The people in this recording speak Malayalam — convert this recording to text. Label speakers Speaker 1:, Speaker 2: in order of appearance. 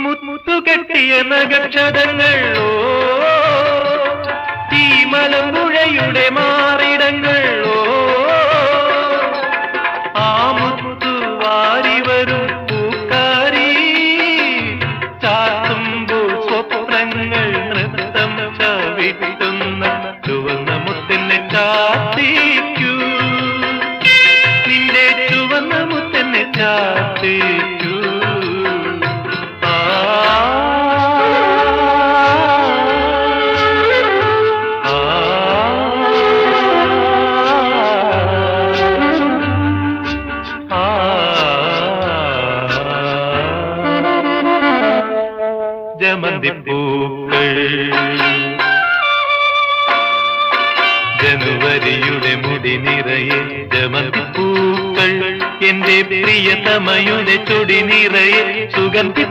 Speaker 1: മുത്തുകെട്ടിയ നഗക്ഷതങ്ങൾ ഓ ഈ മലമ്പുഴയുടെ മാറിടങ്ങൾ ജമന്തിപ്പൂക്കൾ ജനുവരിയുടെ മുടി നിറയെ ജമന്തിപ്പൂക്കൾ. എന്റെ പ്രിയതമയുടെ ചുടി നിറയെ സുഗന്ധി